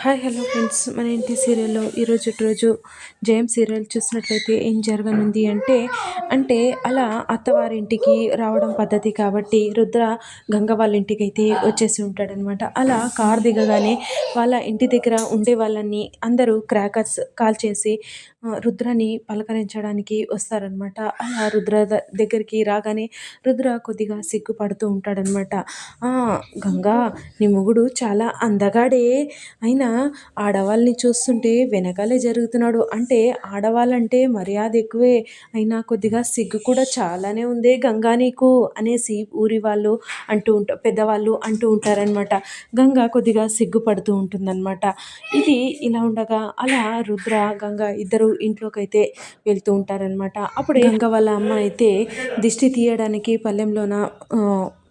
Hi hello friends. మన ఇంటి సీరియల్లో ఈరోజు రోజు జయం సీరియల్ చూసినట్లయితే ఏం జరగనుంది అంటే అంటే అలా అత్తవారింటికి రావడం పద్ధతి కాబట్టి రుద్ర గంగ వాళ్ళ ఇంటికి అయితే వచ్చేసి ఉంటాడనమాట. అలా కార్ దిగగానే వాళ్ళ ఇంటి దగ్గర ఉండే వాళ్ళని అందరూ క్రాకర్స్ కాల్ చేసి రుద్రని పలకరించడానికి వస్తారనమాట. అలా రుద్ర దగ్గరికి రాగానే రుద్ర కొద్దిగా సిగ్గుపడుతూ ఉంటాడనమాట. గంగా నీ మొగుడు చాలా అందగాడే. అయినా ఆడవాళ్ళని చూస్తుంటే వెనకాలే జరుగుతున్నాడు. అంటే ఆడవాళ్ళంటే మర్యాద ఎక్కువే. అయినా కొద్దిగా సిగ్గు కూడా చాలానే ఉందే గంగా నీకు అనేసి ఊరి వాళ్ళు అంటూ ఉంటా పెద్దవాళ్ళు అంటూ ఉంటారనమాట గంగా కొద్దిగా సిగ్గుపడుతూ ఉంటుందన్నమాట. ఇది ఇలా ఉండగా అలా రుద్ర గంగా ఇద్దరు ఇంట్లోకి అయితే వెళ్తూ ఉంటారనమాట అప్పుడు గంగ వాళ్ళ అమ్మ అయితే దిష్టి తీయడానికి పల్లెంలోన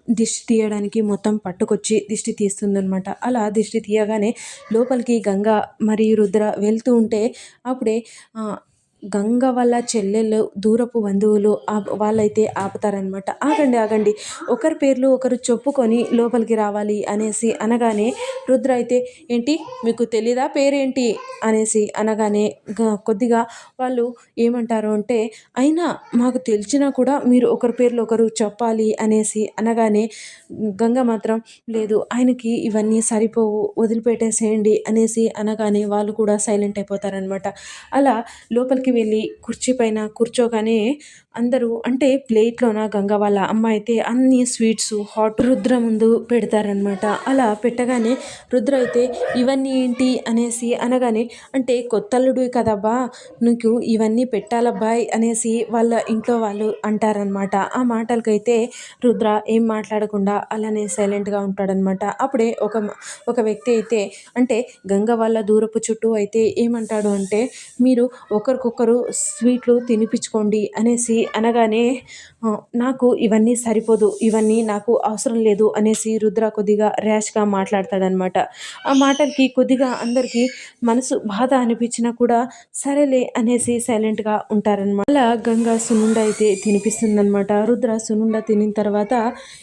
దిష్టి తీయడానికి మొత్తం పట్టుకొచ్చి దిష్టి తీస్తుందనమాట అలా దిష్టి తీయగానే లోపలికి గంగ మరియు రుద్ర వెళ్తూ ఉంటే అప్పుడే గంగ వాళ్ళ చెల్లెలు దూరపు బంధువులు వాళ్ళైతే ఆపుతారనమాట ఆగండి ఆగండి. ఒకరి పేర్లు ఒకరు చెప్పుకొని లోపలికి రావాలి అనేసి అనగానే రుద్ర అయితే ఏంటి? మీకు తెలీదా పేరేంటి? అనేసి అనగానే కొద్దిగా వాళ్ళు ఏమంటారు అంటే అయినా మాకు తెలిసినా కూడా మీరు ఒకరి పేర్లు ఒకరు చెప్పాలి అనేసి అనగానే గంగ మాత్రం లేదు ఆయనకి ఇవన్నీ సరిపోవు వదిలిపెట్టేసేయండి అనేసి అనగానే వాళ్ళు కూడా సైలెంట్ అయిపోతారనమాట. అలా లోపలికి వెళ్ళి కుర్చీ పైన కూర్చోగానే అందరూ అంటే ప్లేట్లోన గంగ వాళ్ళ అమ్మ అయితే అన్ని స్వీట్స్ హాట్ రుద్ర ముందు పెడతారనమాట. అలా పెట్టగానే రుద్ర అయితే ఇవన్నీ ఏంటి అనేసి అనగానే అంటే కొత్తల్లుడు కదబ్బా నీకు ఇవన్నీ పెట్టాలబ్బాయ్ అనేసి వాళ్ళ ఇంట్లో వాళ్ళు అంటారనమాట ఆ మాటలకైతే రుద్ర ఏం మాట్లాడకుండా అలానే సైలెంట్గా ఉంటాడనమాట అప్పుడే ఒక ఒక వ్యక్తి అయితే అంటే గంగ వాళ్ళ దూరపు చుట్టూ అయితే ఏమంటాడు అంటే మీరు ఒకరికొకరు స్వీట్లు తినిపించుకోండి అనేసి అనగానే నాకు ఇవన్నీ సరిపోదు ఇవన్నీ నాకు అవసరం లేదు అనేసి రుద్ర కొద్దిగా ర్యాష్గా మాట్లాడతాడనమాట ఆ మాటలకి కొద్దిగా అందరికీ మనసు బాధ అనిపించినా కూడా సరేలే అనేసి సైలెంట్గా ఉంటారనమాట అలా గంగా సునుండ అయితే తినిపిస్తుందనమాట రుద్ర సునుండ తినిన తర్వాత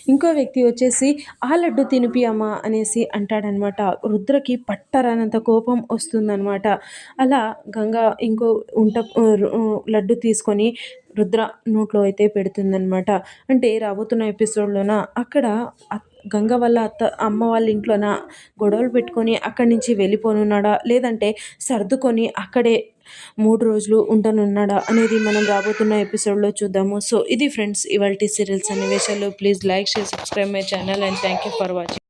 ఇంకో వ్యక్తి వచ్చేసి ఆ లడ్డు తినిపి అమ్మా అనేసి అంటాడనమాట రుద్రకి పట్టరానంత కోపం వస్తుందనమాట అలా గంగా ఇంకో ఉంట లడ్డు తీసుకొని రుద్ర నోట్లో అయితే పెడుతుందనమాట అంటే రాబోతున్న ఎపిసోడ్లోన అక్కడ గంగ వల్ల అత్త అమ్మ వాళ్ళ ఇంట్లోన? గొడవలు పెట్టుకొని అక్కడి నుంచి వెళ్ళిపోనున్నాడా? లేదంటే సర్దుకొని అక్కడే మూడు రోజులు ఉండనున్నాడా అనేది మనం రాబోతున్న ఎపిసోడ్లో చూద్దాము. సో ఇది ఫ్రెండ్స్ ఇవాళ సీరియల్స్ అనే విషయాలు please like share subscribe my channel and thank you for watching.